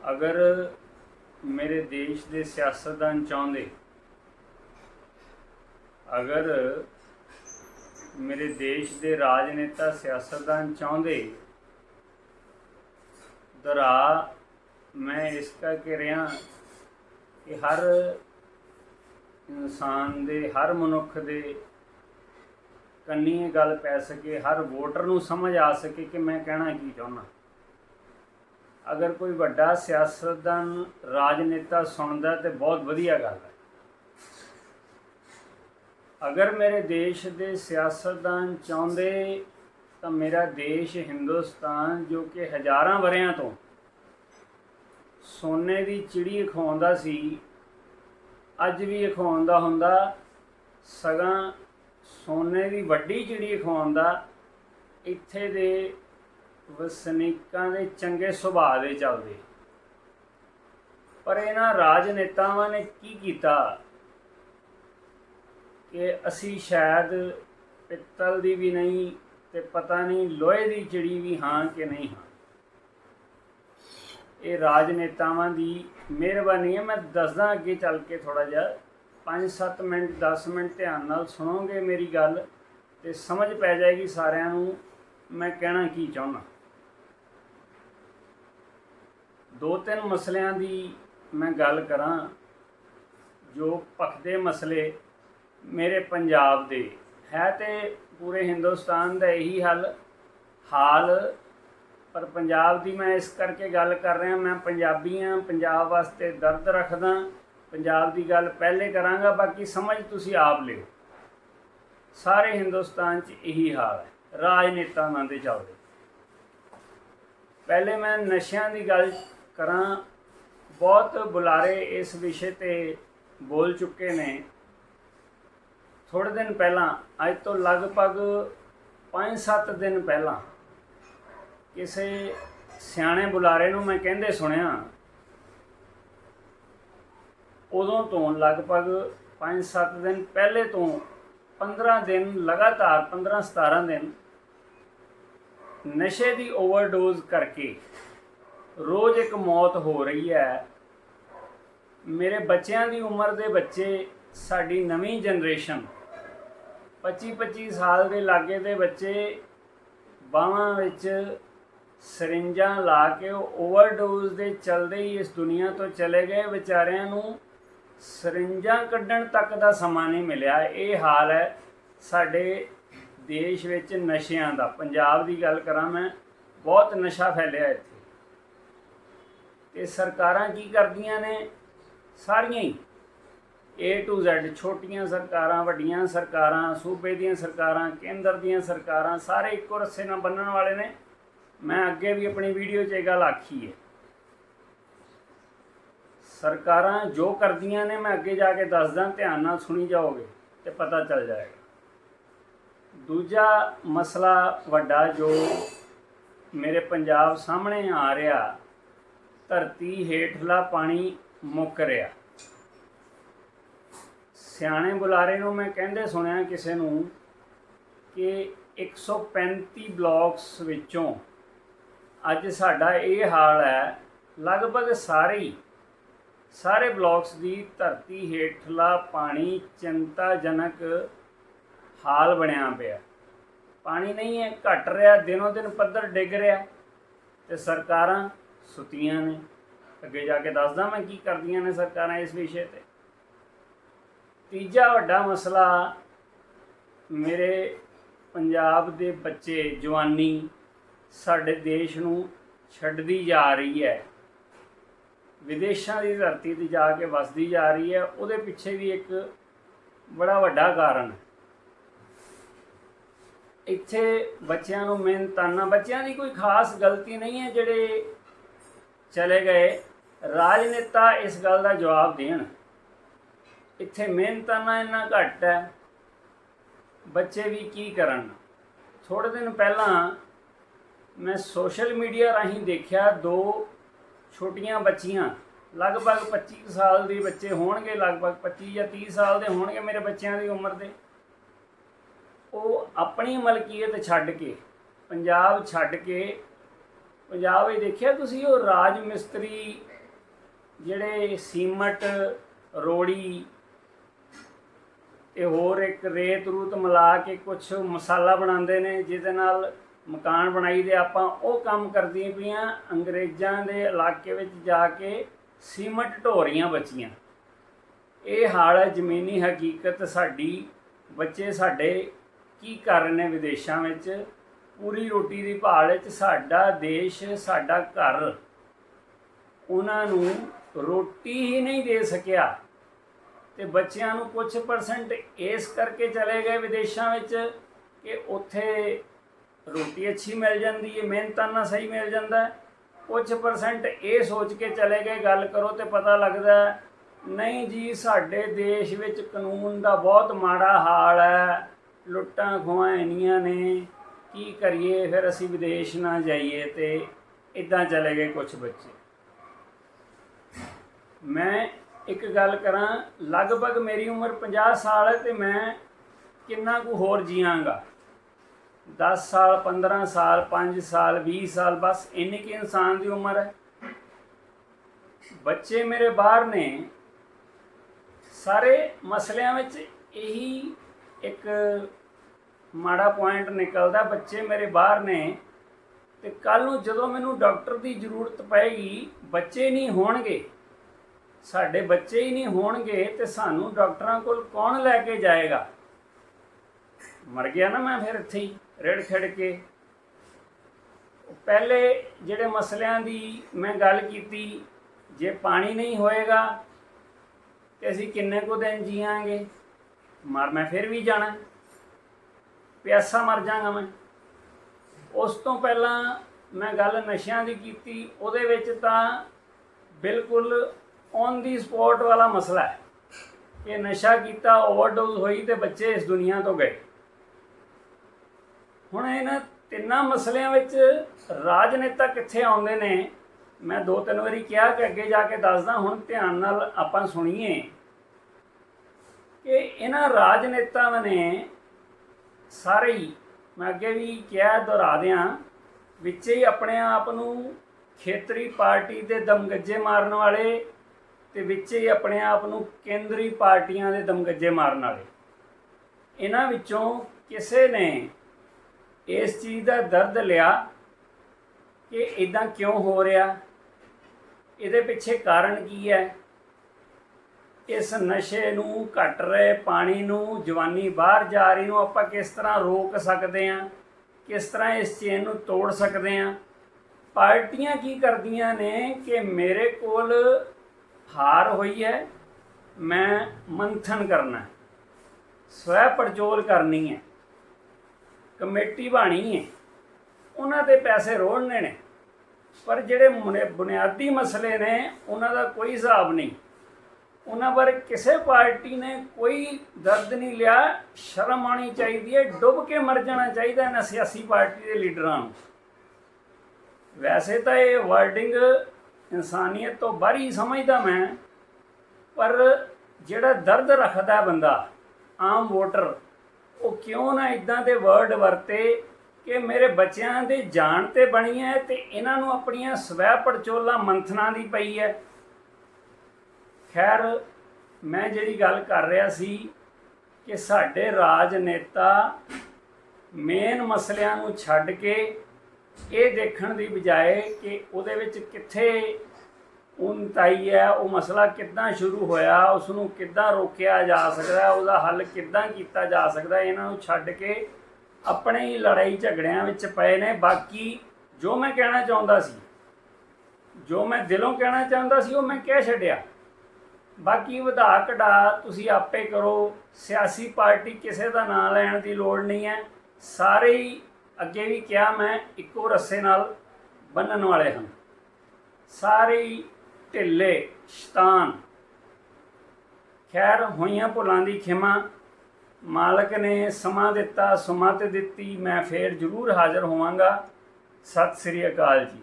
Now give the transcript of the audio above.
ਅਗਰ ਮੇਰੇ ਦੇਸ਼ ਦੇ ਸਿਆਸਤਦਾਨ ਚਾਹੁੰਦੇ, ਅਗਰ ਮੇਰੇ ਦੇਸ਼ ਦੇ ਰਾਜਨੇਤਾ ਸਿਆਸਤਦਾਨ ਚਾਹੁੰਦੇ, ਦਰਾ, ਮੈਂ ਇਸ ਕਰਕੇ ਰਿਹਾ ਕਿ ਹਰ ਇਨਸਾਨ ਦੇ, ਹਰ ਮਨੁੱਖ ਦੇ ਕੰਨੀ ਇਹ ਗੱਲ ਪੈ ਸਕੇ, ਹਰ ਵੋਟਰ ਨੂੰ ਸਮਝ ਆ ਸਕੇ ਕਿ ਮੈਂ ਕਹਿਣਾ ਕੀ ਚਾਹੁੰਦਾ। ਅਗਰ ਕੋਈ ਵੱਡਾ ਸਿਆਸਤਦਾਨ, ਰਾਜਨੇਤਾ ਸੁਣਦਾ ਤੇ ਬਹੁਤ ਵਧੀਆ ਗੱਲ ਹੈ। ਅਗਰ ਮੇਰੇ ਦੇਸ਼ ਦੇ ਸਿਆਸਤਦਾਨ ਚਾਹੁੰਦੇ, ਤਾਂ ਮੇਰਾ ਦੇਸ਼ ਹਿੰਦੁਸਤਾਨ, ਜੋ ਕਿ ਹਜ਼ਾਰਾਂ ਵਰਿਆਂ ਤੋਂ ਸੋਨੇ ਦੀ ਚਿੜੀ ਖਵਾਉਂਦਾ ਸੀ, ਅੱਜ ਵੀ ਖਵਾਉਂਦਾ ਹੁੰਦਾ, ਸਗਾਂ ਸੋਨੇ ਦੀ ਵੱਡੀ ਚਿੜੀ ਖਵਾਉਂਦਾ, ਇੱਥੇ ਦੇ ਵਸਨੀਕਾਂ ਦੇ ਚੰਗੇ ਸੁਭਾਅ ਦੇ ਚੱਲਦੇ। ਪਰ ਇਹਨਾਂ ਰਾਜਨੇਤਾਵਾਂ ਨੇ ਕੀ ਕੀਤਾ? ਕਿ ਅਸੀਂ ਸ਼ਾਇਦ ਪਿੱਤਲ ਦੀ ਵੀ ਨਹੀਂ ਤੇ ਪਤਾ ਨਹੀਂ ਲੋਹੇ ਦੀ ਚਿੜੀ ਵੀ ਹਾਂ ਕਿ ਨਹੀਂ ਹਾਂ। ਇਹ ਰਾਜਨੇਤਾਵਾਂ ਦੀ ਮਿਹਰਬਾਨੀ ਹੈ। ਮੈਂ ਦੱਸਦਾ ਅੱਗੇ ਚੱਲ ਕੇ ਥੋੜਾ ਜਿਹਾ। 5-7 ਮਿੰਟ 10 ਮਿੰਟ ਧਿਆਨ ਨਾਲ ਸੁਣੋਗੇ ਮੇਰੀ ਗੱਲ ਤੇ ਸਮਝ ਪੈ ਜਾਏਗੀ ਸਾਰਿਆਂ ਨੂੰ ਮੈਂ ਕਹਿਣਾ ਕੀ ਚਾਹੁੰਦਾ। ਦੋ ਤਿੰਨ ਮਸਲਿਆਂ ਦੀ ਮੈਂ ਗੱਲ ਕਰਾਂ ਜੋ ਭਖਦੇ ਮਸਲੇ ਮੇਰੇ ਪੰਜਾਬ ਦੇ ਹੈ ਤੇ ਪੂਰੇ ਹਿੰਦੁਸਤਾਨ ਦਾ ਇਹੀ ਹੱਲ। ਹਾਲ ਪਰ ਪੰਜਾਬ ਦੀ ਮੈਂ ਇਸ ਕਰਕੇ ਗੱਲ ਕਰ ਰਿਹਾ, ਮੈਂ ਪੰਜਾਬੀ ਹਾਂ, ਪੰਜਾਬ ਵਾਸਤੇ ਦਰਦ ਰੱਖਦਾ, ਪੰਜਾਬ ਦੀ ਗੱਲ ਪਹਿਲੇ ਕਰਾਂਗਾ, ਬਾਕੀ ਸਮਝ ਤੁਸੀਂ ਆਪ ਲਿਓ। ਸਾਰੇ ਹਿੰਦੁਸਤਾਨ 'ਚ ਇਹੀ ਹਾਲ ਹੈ, ਰਾਜਨੇਤਾ ਨਾਂ ਦੇ ਚੱਲਦੇ। ਪਹਿਲੇ ਮੈਂ ਨਸ਼ਿਆਂ ਦੀ ਗੱਲ ਕਰਾਂ। ਬਹੁਤ ਬੁਲਾਰੇ ਇਸ ਵਿਸ਼ੇ ਤੇ ਬੋਲ ਚੁੱਕੇ ਨੇ। ਥੋੜੇ ਦਿਨ ਪਹਿਲਾਂ, ਅੱਜ ਤੋਂ ਲਗਭਗ 5-7 ਦਿਨ ਪਹਿਲਾਂ, ਕਿਸੇ ਸਿਆਣੇ ਬੁਲਾਰੇ ਨੂੰ ਮੈਂ ਕਹਿੰਦੇ ਸੁਣਿਆ, ਉਦੋਂ ਤੋਂ ਲਗਭਗ 5-7 ਦਿਨ ਪਹਿਲੇ ਤੋਂ 15 ਦਿਨ, ਲਗਾਤਾਰ 15-17 ਦਿਨ ਨਸ਼ੇ ਦੀ ਓਵਰਡੋਜ਼ ਕਰਕੇ ਰੋਜ਼ ਇੱਕ ਮੌਤ ਹੋ ਰਹੀ ਹੈ। ਮੇਰੇ ਬੱਚਿਆਂ ਦੀ ਉਮਰ ਦੇ ਬੱਚੇ, ਸਾਡੀ ਨਵੀਂ ਜਨਰੇਸ਼ਨ 25-25 ਸਾਲ ਦੇ ਲਾਗੇ ਦੇ ਬੱਚੇ, ਬਾਹਾਂ ਵਿੱਚ ਸਰਿੰਜਾਂ ਲਾ ਕੇ ਓਵਰਡੋਜ਼ ਦੇ ਚਲਦੇ ਹੀ ਇਸ ਦੁਨੀਆ ਤੋਂ ਚਲੇ ਗਏ। ਵਿਚਾਰਿਆਂ ਨੂੰ ਸਰਿੰਜਾਂ ਕੱਢਣ ਤੱਕ ਦਾ ਸਮਾਂ ਨਹੀਂ ਮਿਲਿਆ। ਇਹ ਹਾਲ ਹੈ ਸਾਡੇ ਦੇਸ਼ ਵਿੱਚ ਨਸ਼ਿਆਂ ਦਾ। ਪੰਜਾਬ ਦੀ ਗੱਲ ਕਰਾਂ ਮੈਂ, ਬਹੁਤ ਨਸ਼ਾ ਫੈਲਿਆ ਇੱਥੇ। ਤੇ ਸਰਕਾਰਾਂ ਕੀ ਕਰਦੀਆਂ ਨੇ? ਸਾਰੀਆਂ ਹੀ। A to Z, ਛੋਟੀਆਂ ਸਰਕਾਰਾਂ, ਵੱਡੀਆਂ ਸਰਕਾਰਾਂ, ਸੂਬੇ ਦੀਆਂ ਸਰਕਾਰਾਂ, ਕੇਂਦਰ ਦੀਆਂ ਸਰਕਾਰਾਂ, ਸਾਰੇ ਇੱਕੋ ਰੱਸੇ ਨਾਲ ਬੰਨਣ ਵਾਲੇ ਨੇ। ਮੈਂ ਅੱਗੇ ਵੀ ਆਪਣੀ ਵੀਡੀਓ 'ਚ ਇਹ ਗੱਲ ਆਖੀ ਹੈ। ਸਰਕਾਰਾਂ ਜੋ ਕਰਦੀਆਂ ਨੇ, ਮੈਂ ਅੱਗੇ ਜਾ ਕੇ ਦੱਸਦਾ, ਧਿਆਨ ਨਾਲ ਸੁਣੀ ਜਾਓਗੇ ਤੇ ਪਤਾ ਚੱਲ ਜਾਏਗਾ। ਦੂਜਾ ਮਸਲਾ ਵੱਡਾ ਜੋ ਮੇਰੇ ਪੰਜਾਬ ਸਾਹਮਣੇ ਆ ਰਿਹਾ ਧਰਤੀ ਹੇਠਲਾ ਪਾਣੀ ਮੁੱਕ ਰਿਹਾ। ਸਿਆਣੇ ਬੁਲਾਰੇ ਨੂੰ ਮੈਂ ਕਹਿੰਦੇ ਸੁਣਿਆ ਕਿਸੇ ਨੂੰ ਕਿ 135 ਬਲਾਕਸ ਵਿੱਚੋਂ ਅੱਜ ਸਾਡਾ ਇਹ ਹਾਲ ਹੈ, ਲਗਭਗ ਸਾਰੇ ਸਾਰੇ ਬਲਾਕਸ ਦੀ ਧਰਤੀ ਹੇਠਲਾ ਪਾਣੀ ਚਿੰਤਾਜਨਕ ਹਾਲ ਬਣਿਆ ਪਿਆ। ਪਾਣੀ ਨਹੀਂ ਹੈ, ਘਟ ਰਿਹਾ, ਦਿਨੋ ਦਿਨ ਪੱਧਰ ਡਿੱਗ ਰਿਹਾ ਤੇ ਸਰਕਾਰਾਂ ਸੁਤੀਆਂ ਨੇ। ਅੱਗੇ ਜਾ ਕੇ ਦੱਸਦਾ ਮੈਂ ਕੀ ਕਰਦੀਆਂ ਨੇ ਸਰਕਾਰਾਂ ਇਸ ਵਿਸ਼ੇ ਤੇ। ਤੀਜਾ ਵੱਡਾ ਮਸਲਾ, ਮੇਰੇ ਪੰਜਾਬ ਦੇ ਬੱਚੇ, ਜਵਾਨੀ ਸਾਡੇ ਦੇਸ਼ ਨੂੰ ਛੱਡਦੀ ਜਾ ਰਹੀ ਹੈ। ਵਿਦੇਸ਼ਾਂ ਦੀ ਧਰਤੀ ਤੇ ਜਾ ਕੇ ਵਸਦੀ ਜਾ ਰਹੀ ਹੈ। ਉਹਦੇ ਪਿੱਛੇ ਵੀ ਇੱਕ ਬੜਾ ਵੱਡਾ ਕਾਰਨ ਹੈ। ਇੱਥੇ ਬੱਚਿਆਂ ਨੂੰ ਮਿਹਨਤਾਨਾ, ਬੱਚਿਆਂ ਦੀ ਕੋਈ ਖਾਸ ਗਲਤੀ ਨਹੀਂ ਹੈ ਜਿਹੜੇ ਚਲੇ ਗਏ। ਰਾਜਨੇਤਾ ਇਸ ਗੱਲ ਦਾ ਜਵਾਬ ਦੇਣ। ਇੱਥੇ ਮਿਹਨਤਾਂ ਮਿਹਨਤਾਨਾ ਇੰਨਾ ਘੱਟ ਹੈ। ਬੱਚੇ ਵੀ ਕੀ ਕਰਨ? ਥੋੜੇ ਦਿਨ ਪਹਿਲਾਂ ਮੈਂ ਸੋਸ਼ਲ ਮੀਡੀਆ ਰਾਹੀਂ ਦੇਖਿਆ ਦੋ ਛੋਟੀਆਂ ਬੱਚੀਆਂ, ਲਗਭਗ 25 ਸਾਲ ਦੇ ਬੱਚੇ ਹੋਣਗੇ, ਲਗਭਗ 25 ਜਾਂ 30 ਸਾਲ ਦੇ ਹੋਣਗੇ ਮੇਰੇ ਬੱਚਿਆਂ ਦੀ ਉਮਰ ਦੇ। ਉਹ ਆਪਣੀ ਮਲਕੀਅਤ ਛੱਡ ਕੇ, ਪੰਜਾਬ ਛੱਡ ਕੇ ਪੰਜਾਬ ਵਿੱਚ ਦੇਖਿਆ ਤੁਸੀਂ, ਉਹ ਰਾਜ ਮਿਸਤਰੀ ਜਿਹੜੇ ਸੀਮਟ, ਰੋੜੀ ਤੇ ਹੋਰ ਇੱਕ ਰੇਤ ਰੂਤ ਮਿਲਾ ਕੇ ਕੁਝ ਮਸਾਲਾ ਬਣਾਉਂਦੇ ਨੇ, ਜਿਹਦੇ ਨਾਲ ਮਕਾਨ ਬਣਾਈ ਦੇ ਆਪਾਂ ਉਹ ਕੰਮ ਕਰਦੀਆਂ ਪਈਆਂ ਅੰਗਰੇਜ਼ਾਂ ਦੇ ਇਲਾਕੇ ਵਿੱਚ ਜਾ ਕੇ ਸੀਮਟ ਢੋਰੀਆਂ ਬਚੀਆਂ। ਇਹ ਹਾਲ ਹੈ, ਜ਼ਮੀਨੀ ਹਕੀਕਤ ਸਾਡੀ, ਬੱਚੇ ਸਾਡੇ ਕੀ ਕਰ ਰਹੇ ਨੇ ਵਿਦੇਸ਼ਾਂ ਵਿੱਚ? ਪੂਰੀ ਰੋਟੀ ਦੀ ਭਾਲ ਵਿੱਚ ਸਾਡਾ ਦੇਸ਼, ਸਾਡਾ ਘਰ। ਉਹਨਾਂ ਨੂੰ ਰੋਟੀ ਹੀ ਨਹੀਂ ਦੇ ਸਕਿਆ। ਤੇ ਬੱਚਿਆਂ ਨੂੰ ਕੁਝ ਪਰਸੈਂਟ ਇਸ ਕਰਕੇ ਚਲੇ ਗਏ ਵਿਦੇਸ਼ਾਂ ਵਿੱਚ ਕਿ ਉੱਥੇ ਰੋਟੀ ਅੱਛੀ ਮਿਲ ਜਾਂਦੀ ਹੈ, ਮਿਹਨਤਾਂ ਨਾਲ ਸਹੀ ਮਿਲ ਜਾਂਦਾ ਹੈ। ਕੁਝ ਪਰਸੈਂਟ ਇਹ ਸੋਚ ਕੇ ਚਲੇ ਗਏ, ਗੱਲ ਕਰੋ ਤੇ ਪਤਾ ਲੱਗਦਾ ਨਹੀਂ ਜੀ, ਸਾਡੇ ਦੇਸ਼ ਵਿੱਚ ਕਾਨੂੰਨ ਦਾ ਬਹੁਤ ਮਾੜਾ ਹਾਲ ਹੈ। ਲੁੱਟਾਂ ਖੋਹਾਂ ਇੰਨੀਆਂ ਨੇ। ਕੀ ਕਰੀਏ? ਫਿਰ ਅਸੀਂ ਵਿਦੇਸ਼ ਨਾ ਜਾਈਏ ਤੇ ਇਦਾਂ ਚਲੇ ਗਏ ਕੁਝ ਬੱਚੇ। ਮੈਂ ਇੱਕ ਗੱਲ ਕਰਾਂ, ਲਗਭਗ ਮੇਰੀ ਉਮਰ 50 ਸਾਲ ਹੈ ਤੇ ਮੈਂ ਕਿੰਨਾ ਕੁ ਹੋਰ ਜੀਵਾਂਗਾ 10 ਸਾਲ 15 ਸਾਲ 5 ਸਾਲ 20 ਸਾਲ, ਬਸ ਇੰਨੀ ਕਿ ਇਨਸਾਨ ਦੀ ਉਮਰ ਹੈ। ਬੱਚੇ ਮੇਰੇ ਬਾਹਰ ਨੇ। ਸਾਰੇ ਮਸਲਿਆਂ ਵਿੱਚ ਇਹੀ ਇੱਕ ਮਾੜਾ ਪੁਆਇੰਟ ਨਿਕਲਦਾ, ਬੱਚੇ ਮੇਰੇ ਬਾਹਰ ਨੇ ਤੇ ਕੱਲ ਨੂੰ ਜਦੋਂ ਮੈਨੂੰ ਡਾਕਟਰ ਦੀ ਜ਼ਰੂਰਤ ਪਏਗੀ, ਬੱਚੇ ਨਹੀਂ ਹੋਣਗੇ। ਸਾਡੇ ਬੱਚੇ ਹੀ ਨਹੀਂ ਹੋਣਗੇ ਤੇ ਸਾਨੂੰ ਡਾਕਟਰਾਂ ਕੋਲ ਕੌਣ ਲੈ ਕੇ ਜਾਏਗਾ? ਮਰ ਗਿਆ ਨਾ ਮੈਂ ਫਿਰ ਇੱਥੇ ਹੀ ਰੇੜ ਖੜ ਕੇ। ਪਹਿਲੇ ਜਿਹੜੇ ਮਸਲਿਆਂ ਦੀ ਮੈਂ ਗੱਲ ਕੀਤੀ, ਜੇ ਪਾਣੀ ਨਹੀਂ ਹੋਏਗਾ ਤੇ ਅਸੀਂ ਕਿੰਨੇ ਕੁ ਦਿਨ ਜੀਵਾਂਗੇ? ਮਰ ਮੈਂ ਫਿਰ ਵੀ ਜਾਣਾ। ਪਿਆਸਾ ਮਰ ਜਾਗਾ ਮੈਂ। ਉਸ ਤੋਂ ਪਹਿਲਾਂ ਮੈਂ ਗੱਲ ਨਸ਼ਿਆਂ ਦੀ ਕੀਤੀ, ਉਹਦੇ ਵਿੱਚ ਤਾਂ ਬਿਲਕੁਲ ਔਨ ਦੀ ਸਪੌਟ ਵਾਲਾ ਮਸਲਾ ਹੈ। ਕਿ ਨਸ਼ਾ ਕੀਤਾ ਓਵਰਡੋਜ਼ ਹੋਈ ਤੇ ਬੱਚੇ ਇਸ ਦੁਨੀਆ ਤੋਂ ਗਏ। ਹੁਣ ਇਹਨਾਂ ਤਿੰਨਾਂ ਮਸਲਿਆਂ ਵਿੱਚ ਰਾਜਨੇਤਾ ਕਿੱਥੇ ਆਉਂਦੇ ਨੇ, ਮੈਂ ਦੋ ਤਿੰਨ ਵਾਰੀ ਕਿਹਾ ਕਿ ਅੱਗੇ ਜਾ ਕੇ ਦੱਸਦਾ, ਹੁਣ ਧਿਆਨ ਨਾਲ ਆਪਾਂ ਸੁਣੀਏ ਕਿ ਇਹਨਾਂ ਰਾਜਨੇਤਾਵਾਂ ਨੇ ਸਾਰੇ ਹੀ। ਮੈਂ ਅੱਗੇ ਵੀ ਕਿਹਾ, ਦੁਹਰਾ ਦਿਆਂ। ਵਿੱਚ ਹੀ ਆਪਣੇ ਆਪ ਨੂੰ ਖੇਤਰੀ ਪਾਰਟੀ ਦੇ ਦਮਗੱਜੇ ਮਾਰਨ ਵਾਲੇ ਤੇ ਵਿੱਚ ਹੀ ਆਪਣੇ ਆਪ ਨੂੰ ਕੇਂਦਰੀ ਪਾਰਟੀਆਂ ਦੇ ਦਮਗੱਜੇ ਮਾਰਨ ਵਾਲੇ। ਇਹਨਾਂ ਵਿੱਚੋਂ ਕਿਸੇ ਨੇ ਇਸ ਚੀਜ਼ ਦਾ ਦਰਦ ਲਿਆ ਕਿ ਇਦਾਂ ਕਿਉਂ ਹੋ ਰਿਹਾ? ਇਹਦੇ ਪਿੱਛੇ ਕਾਰਨ ਕੀ ਹੈ? ਇਸ ਨਸ਼ੇ ਨੂੰ ਘਟ ਰਹੇ, ਪਾਣੀ ਨੂੰ, ਜਵਾਨੀ ਬਾਹਰ ਜਾ ਰਹੀ ਨੂੰ ਆਪਾਂ ਕਿਸ ਤਰ੍ਹਾਂ ਰੋਕ ਸਕਦੇ ਹਾਂ? ਕਿਸ ਤਰ੍ਹਾਂ ਇਸ ਚੇਨ ਨੂੰ ਤੋੜ ਸਕਦੇ ਹਾਂ? ਪਾਰਟੀਆਂ ਕੀ ਕਰਦੀਆਂ ਨੇ ਕਿ ਮੇਰੇ ਕੋਲ ਹਾਰ ਹੋਈ ਹੈ, ਮੈਂ ਮੰਥਨ ਕਰਨਾ ਹੈ। ਸਵੈ ਪੜਚੋਲ ਕਰਨੀ ਹੈ। ਕਮੇਟੀ ਬਾਣੀ ਹੈ। ਉਹਨਾਂ 'ਤੇ ਪੈਸੇ ਰੋੜਨੇ ਨੇ। ਪਰ ਜਿਹੜੇ ਬੁਨਿਆਦੀ ਮਸਲੇ ਨੇ, ਉਹਨਾਂ ਦਾ ਕੋਈ ਹਿਸਾਬ ਨਹੀਂ। ਉਹਨਾਂ ਬਾਰੇ ਕਿਸੇ ਪਾਰਟੀ ਨੇ ਕੋਈ ਦਰਦ ਨਹੀਂ ਲਿਆ, ਸ਼ਰਮ ਆਣੀ ਚਾਹੀਦੀ ਹੈ, ਡੁੱਬ ਕੇ ਮਰ ਜਾਣਾ ਚਾਹੀਦਾ ਇਹਨਾਂ ਸਿਆਸੀ ਪਾਰਟੀ ਦੇ ਲੀਡਰਾਂ ਨੂੰ। ਵੈਸੇ ਤਾਂ ਇਹ ਵਰਡਿੰਗ ਇਨਸਾਨੀਅਤ ਤੋਂ ਬਾਹਰੀ ਸਮਝਦਾ ਮੈਂ, ਪਰ ਜਿਹੜਾ ਦਰਦ ਰੱਖਦਾ ਬੰਦਾ, ਆਮ ਵੋਟਰ, ਉਹ ਕਿਉਂ ਨਾ ਇਦਾਂ ਦੇ ਵਰਡ ਵਰਤੇ ਕਿ ਮੇਰੇ ਬੱਚਿਆਂ ਦੇ ਜਾਣ ਤੇ ਬਣੀ ਹੈ ਤੇ ਇਹਨਾਂ ਨੂੰ ਆਪਣੀਆਂ ਸਵੈ ਪੜਚੋਲਾ ਮੰਥਨਾਂ ਦੀ ਪਈ ਹੈ। ਖੈਰ, ਮੈਂ ਜਿਹੜੀ ਗੱਲ ਕਰ ਰਿਹਾ ਸੀ ਕਿ ਸਾਡੇ ਰਾਜਨੇਤਾ ਮੇਨ ਮਸਲਿਆਂ ਨੂੰ ਛੱਡ ਕੇ ਇਹ ਦੇਖਣ ਦੀ ਬਜਾਏ ਕਿ ਉਹਦੇ ਵਿੱਚ ਕਿੱਥੇ ਉਨਤਾਈ ਹੈ, ਉਹ ਮਸਲਾ ਕਿੱਦਾਂ ਸ਼ੁਰੂ ਹੋਇਆ ਉਸ ਨੂੰ ਕਿੱਦਾਂ ਰੋਕਿਆ ਜਾ ਸਕਦਾ, ਉਹਦਾ ਹੱਲ ਕਿੱਦਾਂ ਕੀਤਾ ਜਾ ਸਕਦਾ, ਇਹਨਾਂ ਨੂੰ ਛੱਡ ਕੇ ਆਪਣੇ ਹੀ ਲੜਾਈ ਝਗੜਿਆਂ ਵਿੱਚ ਪਏ ਨੇ। ਬਾਕੀ ਜੋ ਮੈਂ ਕਹਿਣਾ ਚਾਹੁੰਦਾ ਸੀ, ਜੋ ਮੈਂ ਦਿਲੋਂ ਕਹਿਣਾ ਚਾਹੁੰਦਾ ਸੀ, ਉਹ ਮੈਂ ਕਹਿ ਛੱਡਿਆ। ਬਾਕੀ ਵਧਾ ਘਟਾ ਤੁਸੀਂ ਆਪੇ ਕਰੋ। ਸਿਆਸੀ ਪਾਰਟੀ ਕਿਸੇ ਦਾ ਨਾਂ ਲੈਣ ਦੀ ਲੋੜ ਨਹੀਂ ਹੈ। ਸਾਰੇ ਹੀ ਅੱਗੇ ਵੀ ਕਿਹਾ ਮੈਂ, ਇੱਕੋ ਰੱਸੇ ਨਾਲ ਬੰਨਣ ਵਾਲੇ ਹਨ। ਸਾਰੇ ਹੀ ਢਿੱਲੇ, ਸ਼ਤਾਨ। ਖੈਰ, ਹੋਈਆਂ ਭੁੱਲਾਂ ਦੀ ਖਿਮਾ। ਮਾਲਕ ਨੇ ਸਮਾਂ ਦਿੱਤਾ, ਸੁਮਤ ਦਿੱਤੀ। ਮੈਂ ਫੇਰ ਜ਼ਰੂਰ ਹਾਜ਼ਰ ਹੋਵਾਂਗਾ। ਸਤਿ ਸ੍ਰੀ ਅਕਾਲ ਜੀ।